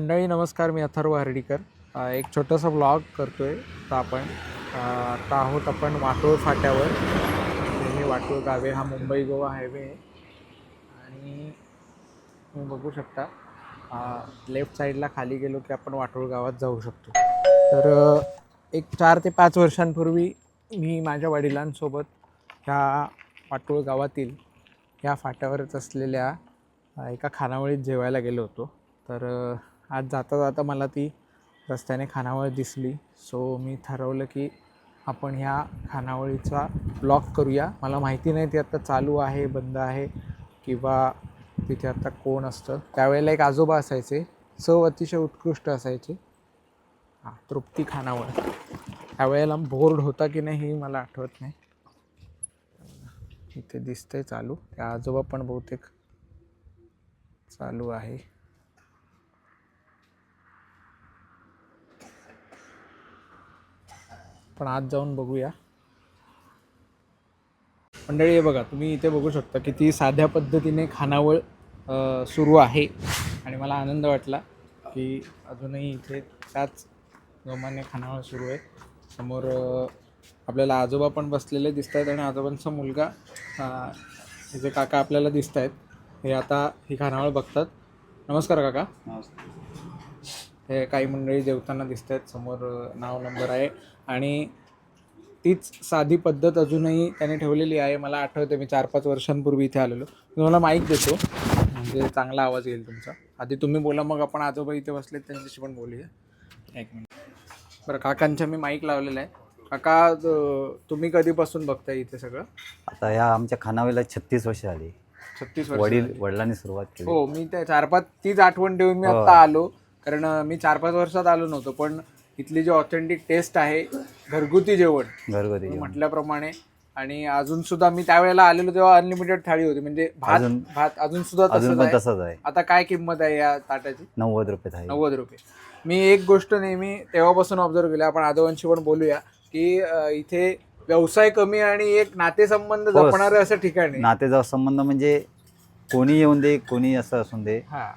मंडळी नमस्कार मी अथर्व हर्डीकर. एक छोटासा ब्लॉग करतो आहे तर आपण आता आहोत आपण वाटोळ फाट्यावर. हे वाटोळ गावे हा मुंबई गोवा हायवे आहे. आणि तुम्ही बघू शकता लेफ्ट साईडला खाली गेलो की आपण वाटोळ गावात जाऊ शकतो. तर एक चार ते पाच वर्षांपूर्वी मी माझ्या वडिलांसोबत ह्या वाटोळ गावातील ह्या फाट्यावरच असलेल्या एका खानावळीत जेवायला गेलो होतो. तर आज जाता जाता मला ती रस्त्याने खानावळ दिसली. सो मी ठरवलं की आपण ह्या खानावळीचा ब्लॉक करूया. मला माहिती नाही ती आत्ता चालू आहे बंद आहे किंवा तिथे आत्ता कोण असतं. त्यावेळेला एक आजोबा असायचे. चव अतिशय उत्कृष्ट असायचे. हां तृप्ती खानावळ. त्यावेळेला बोर्ड होता की नाही हे मला आठवत नाही. इथे दिसतंय चालू. त्या आजोबा पण बहुतेक चालू आहे. आपण आत जाऊन बघूया. मंडळी हे बघा तुम्ही इथे बघू शकता किती साध्या पद्धतीने खानावळ सुरू आहे. आणि मला आनंद वाटला की अजूनही इथे त्याच जोमाने खानावळ सुरू आहे. समोर आपल्याला आजोबा पण बसलेले दिसत आहेत आणि आजोबांचा मुलगा हे जे काका आपल्याला दिसत आहेत हे आता ही खानावळ बघतात. नमस्कार काका. नमस्कार. हे काही मंडळी जेवताना दिसत आहेत समोर नाव नंबर आहे. आणि तीच साधी पद्धत अजूनही त्याने ठेवलेली आहे. मला आठवते मी चार पाच वर्षांपूर्वी इथे आलेलो. मी तुम्हाला माईक देतो. म्हणजे चांगला आवाज येईल तुमचा. आधी तुम्ही बोला मग आपण आजोबा इथे बसले त्यांच्याशी पण बोलूया. एक मिनिट बरं काकांच्या मी माईक लावलेला आहे. काका तुम्ही कधीपासून बघताय इथे सगळं? आता या आमच्या खानावळीला छत्तीस वर्ष झाली. छत्तीस वर्ष वडील. वडिलांनी सुरुवात केली. हो मी त्या चार पाच तीच आठवण ठेवून मी हो. आता आलो. कारण मी चार पाच वर्षात आलो नव्हतो पण इथली जी ऑथेंटिक टेस्ट आहे घरगुती जेवण. घरगुती जेवण. म्हटल्याप्रमाणे आणि अजून सुद्धा मी त्यावेळेला आलेलो तेव्हा अनलिमिटेड थाळी होती म्हणजे भात अजून- भात अजून सुद्धा अजून तसंच पण आहे. तसंच आहे. आता काय किंमत आहे या ताटाची? नव्वद रुपये थाळी. नव्वद रुपये. मी एक गोष्ट नेहमी तेव्हापासून ऑब्झर्व केली आपण आजोबांशी पण बोलूया की अ, इथे व्यवसाय कमी आणि एक नातेसंबंध हो. जपणारं असं ठिकाण आहे. नातेचा संबंध म्हणजे कोणी येऊन दे कोणी असं असून दे. हा.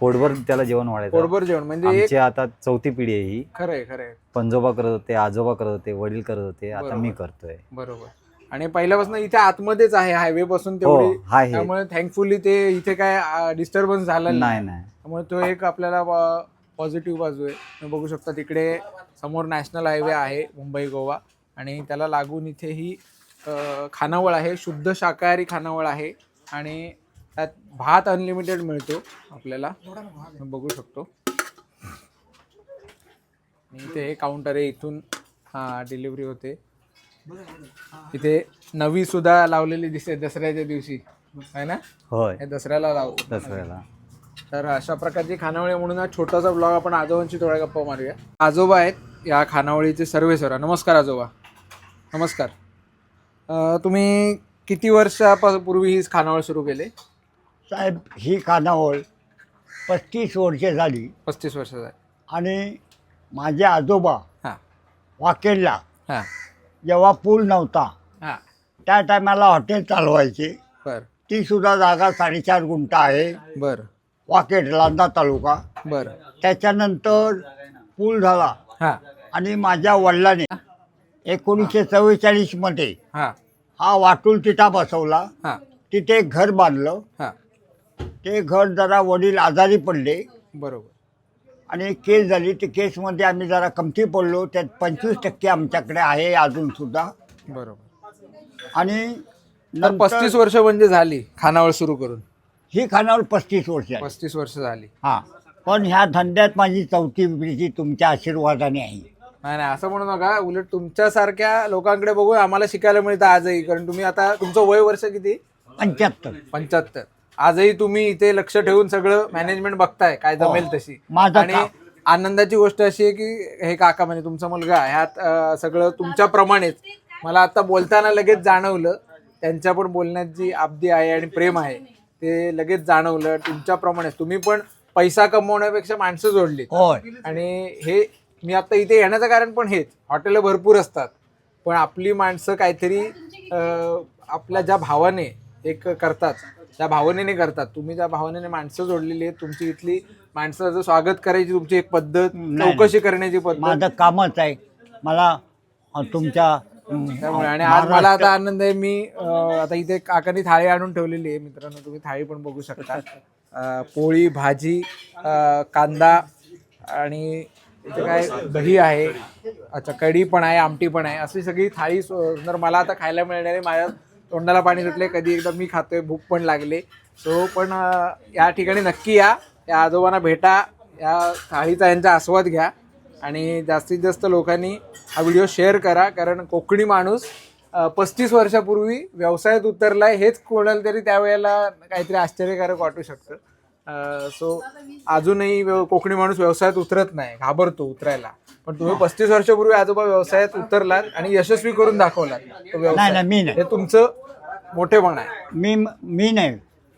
पोटभर त्याला जेवण वाढायचं. पोटभर जेवण म्हणजे एक आता चौथी पिढी आहे ही. खरंय खरंय पंजोबा करत होते आजोबा करत होते वडील करत होते आता बरोबर. मी करतोय. बरोबर. आणि पहिल्यापासून इथे आतमध्येच आहे हायवे पासून हो तेवढी. हा हे त्यामुळे थँकफुली ते इथे काय डिस्टर्बन्स झालं नाही. नाही त्यामुळे तो एक आपल्याला पॉझिटिव्ह बाजू आहे. तुम्ही बघू शकता तिकडे समोर नॅशनल हायवे आहे मुंबई गोवा. आणि त्याला लागून इथे ही अ, खानावळ आहे शुद्ध शाकाहारी खानावळ आहे. आणि त्यात भात अनलिमिटेड मिळतो आपल्याला. बघू शकतो. इथे हे काउंटर आहे इथून हा डिलिव्हरी होते. इथे नवी सुद्धा लावलेली दिसते दसऱ्याच्या दिवशी. आहे ना? होय. हे दसऱ्याला लावतो दसऱ्याला. तर अशा प्रकारची खानावळी म्हणून हा छोटासा ब्लॉग आपण आजोबांची थोड्या गप्पा मारूया. आजोबा आहेत या खानावळीचे सर्वेसर नमस्कार आजोबा. नमस्कार. तुम्ही किती वर्षापूर्वी ही खानावळ सुरू केले? साहेब ही खानावळ पस्तीस वर्षे झाली. पस्तीस वर्ष झाले. आणि माझे आजोबा हां. वाकेडला हां. जेव्हा पूल नव्हता हां. त्या टायमाला हॉटेल चालवायचे. बर. ती सुद्धा जागा साडेचार गुंठ आहे. बर. वाकेड लांदा तालुका. बर. त्याच्यानंतर पूल झाला. हां. आणि माझ्या वडिलाने एकोणीसशे चव्वेचाळीसमध्ये हां. हा वाटूल तिठा बसवला. हां. तिथे एक घर बांधलं. हां. ते घर जरा वडील आजारी पडले. बरोबर. आणि एक केस झाली त्या केसमध्ये आम्ही जरा कमती पडलो. त्यात पंचवीस टक्के आमच्याकडे आहे अजून सुद्धा. बरोबर. आणि तर नंतर पस्तीस वर्ष म्हणजे झाली खानावळ सुरू करून. ही खानावर पस्तीस वर्ष आहे. पस्तीस वर्ष झाली. हां. पण ह्या धंद्यात माझी चौथी पिढी तुमच्या आशीर्वादाने आहे. नाही नाही असं म्हणू नका. उलट तुमच्यासारख्या लोकांकडे बघून आम्हाला शिकायला मिळतं आजही. कारण तुम्ही आता तुमचं वय वर्ष किती? पंच्याहत्तर. पंच्याहत्तर. आजही तुम्ही इथे लक्ष ठेवून सगळं मॅनेजमेंट बघताय काय जमेल तशी. माझं आणि काम. आनंदाची गोष्ट अशी आहे की हे काका म्हणजे तुमचा मुलगा ह्यात अं, सगळं तुमच्याप्रमाणेच मला आता बोलताना लगेच जाणवलं त्यांच्या पण बोलण्यात जी अब्दी आहे आणि प्रेम आहे ते लगेच जाणवलं तुमच्याप्रमाणेच तुम्ही पण पैसा कमवण्यापेक्षा माणसं जोडली होय. आणि हे मी आता इथे येण्याचं कारण पण हेच. हॉटेल भरपूर असतात. पण आपली माणसं काहीतरी अं, आपल्या ज्या भावाने एक करतात त्या भावनेने करतात. तुम्ही ज्या भावनेने माणसं जोडलेली आहेत. तुमची इथली माणसाचं स्वागत करायची तुमची एक पद्धत. चौकशी करण्याची पद्धत. माझं कामच आहे. मला अ, तुमच्या अम, त्यामुळे. आणि आज मला महाराष्ट्र- आता आनंद आहे. मी अं, आता इथे काकांनी थाळी आणून ठेवलेली आहे. मित्रांनो तुम्ही थाळी पण बघू शकता. अं, पोळी भाजी अं, कांदा आणि इथे काय दही आहे. अच्छा कढी पण आहे आमटी पण आहे. अशी सगळी थाळी सुंदर मला आता खायला मिळणार आहे माझ्या तोंडाला पाणी सुटले कधी एकदा मी खातोय भूक पण लागले. सो पण या ठिकाणी नक्की या. या आजोबांना भेटा या थाळीचा यांचा आस्वाद घ्या. आणि जास्तीत जास्त लोकांनी हा व्हिडिओ शेअर करा कारण कोकणी माणूस पस्तीस वर्षापूर्वी व्यवसायात उतरलाय हेच कोणाला तरी त्यावेळेला काहीतरी आश्चर्यकारक वाटू शकतं. सो अजूनही कोकणी माणूस व्यवसायात उतरत नाही घाबरतो उतरायला. पण तुम्ही पस्तीस वर्षापूर्वी आजोबा व्यवसायात उतरलात आणि यशस्वी करून दाखवलात. तो नाही व्यवसाय. नाही मी नाही. हे तुमचं मोठेपण आहे. मी मी नाही.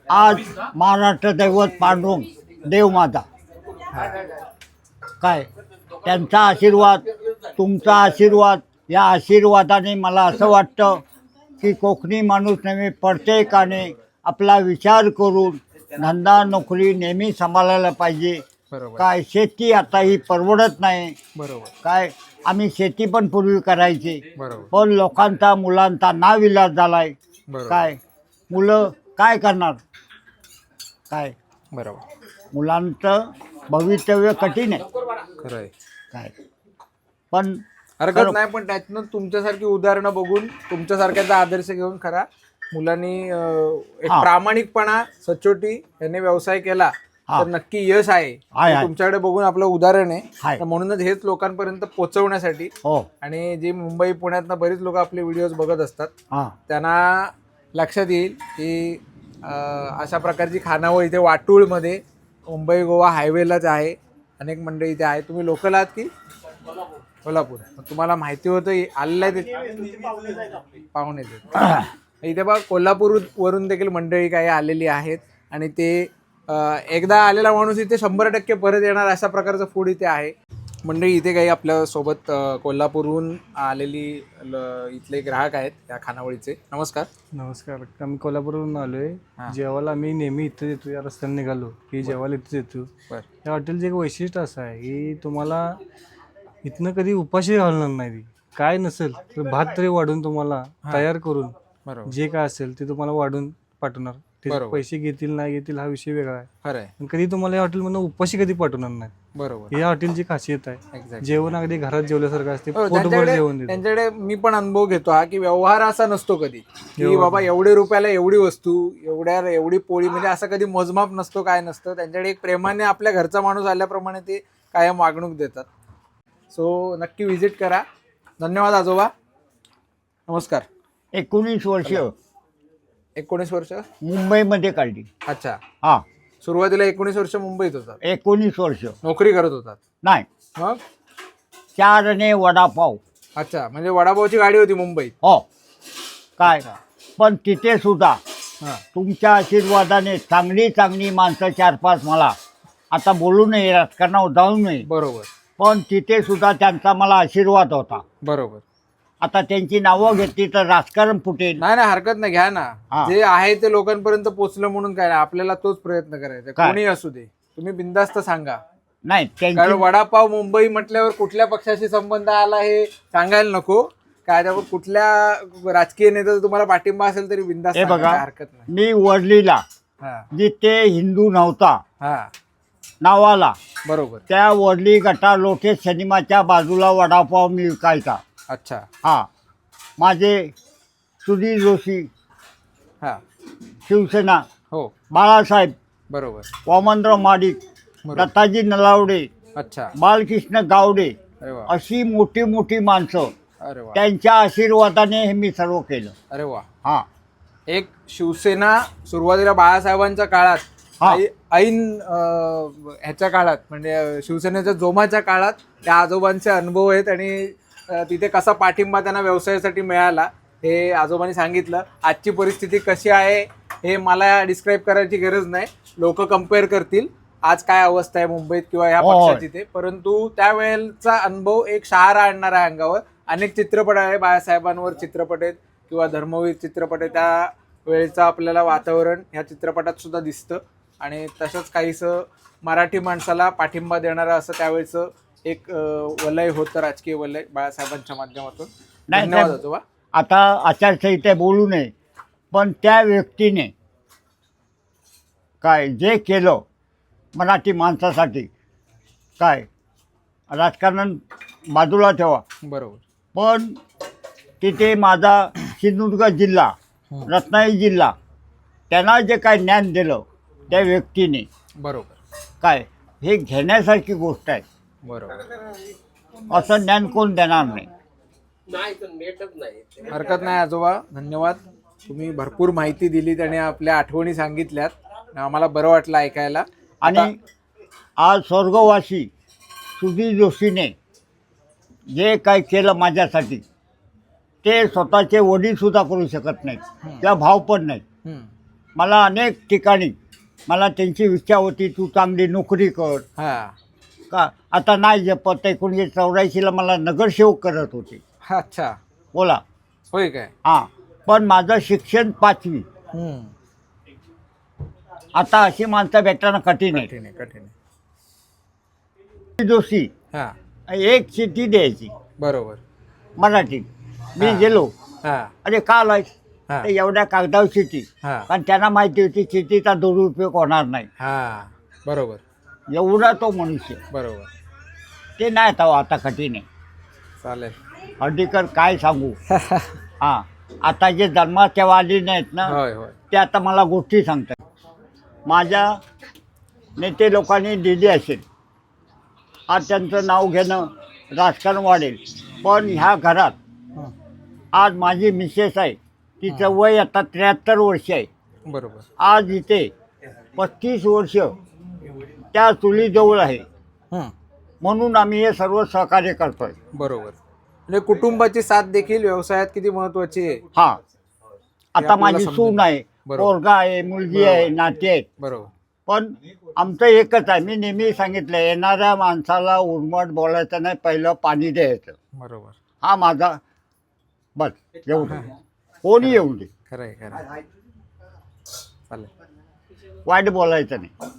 आज महाराष्ट्र दैवत पांडुरंग देव माझा. काय? त्यांचा आशीर्वाद तुमचा आशीर्वाद या आशीर्वादाने मला असं वाटतं की कोकणी माणूस नेहमी प्रत्येकाने आपला विचार करून धंदा नोकरी नेहमी सांभाळायला पाहिजे. बरोबर. काय शेती आता ही परवडत नाही. बरोबर. काय आम्ही शेती पण पूर्वी करायची. बरोबर. पण लोकांचा मुलांचा नाविलाज झालाय. बरोबर. काय? मुलं काय करणार? काय? बरोबर. मुलांचं भवितव्य कठीण आहे. खरं आहे काय? पण हरकत. नाही पण त्यातनं तुमच्यासारखी उदाहरणं बघून तुमच्यासारख्याचा आदर्श घेऊन खरा मुलांनी एक हा. प्रामाणिकपणा सचोटी याने व्यवसाय केला हा. तर नक्की यश आहे. आहे, ते आहे. तुमच्याकडे बघून आपलं उदाहरण आहे. आहे. तर म्हणूनच हेच लोकांपर्यंत पोहोचवण्यासाठी हो. आणि जे मुंबई पुण्यातनं बरीच लोक आपले व्हिडिओज बघत असतात हां. त्यांना लक्षात येईल की अं, अशा प्रकारची खानावळ इथे वाटूळमध्ये मुंबई गोवा हायवेलाच आहे. अनेक मंडळी इथे आहे तुम्ही लोकल आहात की? कोल्हापूर. मग तुम्हाला माहिती होतं आलेलं आहे ते पाहुणे ते इथे बघा कोल्हापूर वरून देखील मंडळी काही आलेली आहेत. आणि ते एकदा आलेला माणूस इथे शंभर टक्के परत येणार अशा प्रकारचं फूड इथे आहे. मंडळी इथे काही आपल्यासोबत अं, कोल्हापूरहून आलेली ल- इथले ग्राहक आहेत या खानावळीचे. नमस्कार. नमस्कार. आम्ही कोल्हापूरवरून आलोय. हा. जेवायला आम्ही नेहमी इथं येतो या रस्त्याने निघालो की जेवायला इथंच येतो या हॉटेलचं एक वैशिष्ट्य असं आहे की तुम्हाला इथनं कधी उपाशी घालणार नाही. काय नसेल तर भात तरी वाढून तुम्हाला तयार करून बरोबर. जे काय असेल ते तुम्हाला वाढून पाठवणार. ते बरोबर. पैसे घेतील नाही घेतील हा विषय वेगळा आहे. खरं आहे पण कधी तुम्हाला या हॉटेलमधून उपाशी कधी पाठवणार नाही. बरोबर. या हॉटेलची खासियत आहे. एक्झॅक्ट जेवण अगदी घरात जेवल्यासारखं असते हो, पोटभर त्यांच्याकडे जेवण देतो त्यांच्याकडे मी पण अनुभव घेतो हा की व्यवहार असा नसतो कधी. की बाबा एवढे रुपयाला एवढी वस्तू एवढ्या एवढी पोळी म्हणजे असं कधी मोजमाप नसतो काय नसतं. त्यांच्याकडे एक प्रेमाने आपल्या घरचा माणूस आल्याप्रमाणे ते कायम वागणूक देतात. सो नक्की व्हिजिट करा. धन्यवाद आजोबा. नमस्कार. एकोणीस वर्ष. एकोणीस वर्ष? मुंबईमध्ये काढली. अच्छा. हां. सुरुवातीला एकोणीस वर्ष मुंबईत होतात. एकोणीस वर्ष. नोकरी करत होतात. नाही. मग? चारने वडापाव. अच्छा म्हणजे वडापावची गाडी होती मुंबईत. हो. काय? पण तिथे सुद्धा हां. तुमच्या आशीर्वादाने चांगली चांगली माणसं चार पाच मला. आता बोलू नये राजकारणावर जाऊ नये. बरोबर. पण तिथे सुद्धा त्यांचा मला आशीर्वाद होता. बरोबर. आता त्यांची नावं घेतली तर राजकारण फुटेल. नाही नाही हरकत नाही घ्या ना. हा. जे आहे ते लोकांपर्यंत पोहोचलं म्हणून काय नाही आपल्याला तोच प्रयत्न करायचा काय? कोणी असू दे. तुम्ही बिंदास्त सांगा. नाही कारण त्यांची वडापाव मुंबई म्हटल्यावर कुठल्या पक्षाशी संबंध आला हे सांगायला नको. काय त्यावर कुठल्या राजकीय नेत्याचा तुम्हाला पाठिंबा असेल तरी बिंदास्त हे सांगा, बघा. काय हरकत नाही. मी वडलीला हा. जिथे हिंदू नव्हता हा. नावाला बरोबर. त्या वडली गटा लोटे सिनेमाच्या बाजूला वडापाव मी विकायचा अच्छा. हा. माझे सुधीर जोशी हा. शिवसेना हो. बाळासाहेब बरोबर. वामनराव माडिक बरोबर. दत्ताजी नलावडे अच्छा. बालकृष्ण गावडे अरे वा. अशी मोठी मोठी माणसं. अरे वा. त्यांच्या आशीर्वादाने हे मी सर्व केलं. अरे वा. हा. एक शिवसेना सुरुवातीला बाळासाहेबांच्या काळात हा. ऐ- ऐन अं, ह्याच्या काळात म्हणजे शिवसेनेच्या जोमाच्या काळात त्या आजोबांचे अनुभव आहेत आणि तिथे कसा पाठिंबा त्यांना व्यवसायासाठी मिळाला हे आजोबांनी सांगितलं. आजची परिस्थिती कशी आहे हे मला डिस्क्राईब करायची गरज नाही. लोक कंपेअर करतील. आज काय अवस्था आहे मुंबईत किंवा ह्या होय. पक्षाची ते परंतु त्यावेळेचा अनुभव एक शहारा आणणारा आहे अंगावर. अनेक चित्रपट आहे बाळासाहेबांवर चित्रपट आहेत किंवा धर्मवीर चित्रपट आहे त्या वेळेचं आपल्याला वातावरण ह्या चित्रपटात सुद्धा दिसतं. आणि तसंच काहीसं मराठी माणसाला पाठिंबा देणारं असं त्यावेळेचं एक अं, वलय होतं राजकीय वलय बाळासाहेबांच्या माध्यमातून. नाही, धन्यवाद साहेब. आजोबा. आता आचारसंहिता बोलू नये पण त्या व्यक्तीने काय जे केलं मराठी माणसासाठी काय राजकारण बाजूला ठेवा. बरोबर. पण तिथे माझा सिंधुदुर्ग जिल्हा रत्नागिरी जिल्हा त्यांना जे काय ज्ञान दिलं त्या व्यक्तीने बरोबर. काय हे घेण्यासारखी गोष्ट आहे. बरोबर. असं ज्ञान कोण देणार नाही. हरकत नाही आजोबा. धन्यवाद. तुम्ही भरपूर माहिती दिली आणि आपल्या आठवणी सांगितल्यात. आम्हाला बरं वाटलं ऐकायला. आणि आज स्वर्गवासी सुधीर जोशीने जे काय केलं माझ्यासाठी ते स्वतःचे वडीलसुद्धा करू शकत नाहीत. त्या भाव पण नाहीत. हम्म. मला अनेक ठिकाणी मला त्यांची इच्छा होती तू चांगली नोकरी कर. हा. का? आता नाही जपत एकोणीसशे चौऱ्याऐंशीला मला नगरसेवक करत होते. अच्छा. बोला. होय काय? हां. पण माझं शिक्षण पाचवी. हम्म. आता अशी माणसं भेटणं कठीण आहे. कठीण आहे कठीण आहे. जोशी हा. एक चिठ्ठी द्यायची. बरोबर. मराठीत मी हा. गेलो. हा. अरे का आलाय हा. ते एवढ्या कागदावर हा. कारण त्यांना माहिती होती चिठ्ठीचा दुरुपयोग होणार नाही. हा. बरोबर. एवढा तो मनुष्य. बरोबर. ते नाही आता आता कठीण आहे. चालेल. हर्डीकर काय सांगू? हां आता जे जन्मात तेव्हा आली नाहीत ना होय होय. ते आता मला गोष्टी सांगतात. माझ्या नेते लोकांनी दिली असेल. आज त्यांचं नाव घेणं राजकारण वाढेल. पण ह्या घरात आज माझी मिसेस आहे. तिचं वय आता त्र्याहत्तर वर्ष आहे. बरोबर. आज इथे पस्तीस वर्ष त्या चुलीजवळ आहे. म्हणून आम्ही हे सर्व सहकार्य करतोय. बरोबर. म्हणजे कुटुंबाची साथ देखील व्यवसायात किती महत्वाची आहे? हा. आता आपल्याला माझी समजेल. सून आहे बरोबर. पोरगा आहे मुलगी आहे नाते आहेत. बरोबर. पण आमचं एकच आहे. मी नेहमी सांगितलं येणाऱ्या माणसाला उर्मट बोलायचं नाही पहिलं पाणी द्यायचं. बरोबर. हा माझा बस एवढं. कोणी येऊ दे खरं आहे खरं आहे. चालेल. वाईट बोलायचं नाही.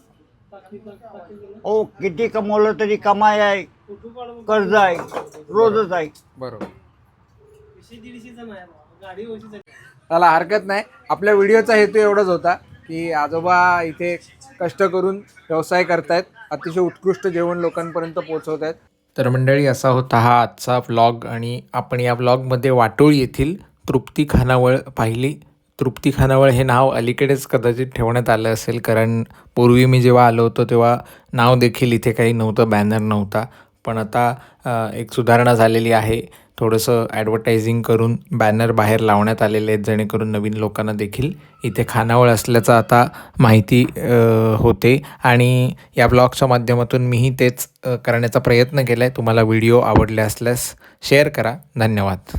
हो किती कमवलं तरी कमाई आहे कर्ज आहे रोजच आहे. बरोबर. त्याला हरकत नाही. आपल्या व्हिडिओचा हेतू एवढाच होता की आजोबा इथे कष्ट करून व्यवसाय करतायत अतिशय उत्कृष्ट जेवण लोकांपर्यंत पोहोचवत आहेत तर मंडळी असा होता हा आजचा व्लॉग आणि आपण या व्लॉगमध्ये वाटोळ येथील तृप्ती खानावळ पाहिली. तृप्ती खानावळ हे नाव अलीकडेच कदाचित ठेवण्यात आलं असेल कारण पूर्वी मी जेव्हा आलो होतो तेव्हा नाव देखील इथे काही नव्हतं बॅनर नव्हता. पण आता एक सुधारणा झालेली आहे. थोडंसं ॲडव्हर्टायझिंग करून बॅनर बाहेर लावण्यात आलेले आहेत जेणेकरून नवीन लोकांना देखील इथे खानावळ असल्याचं आता माहिती होते. आणि या ब्लॉगच्या माध्यमातून मीही तेच करण्याचा प्रयत्न केला आहे तुम्हाला व्हिडिओ आवडले असल्यास शेअर करा. धन्यवाद.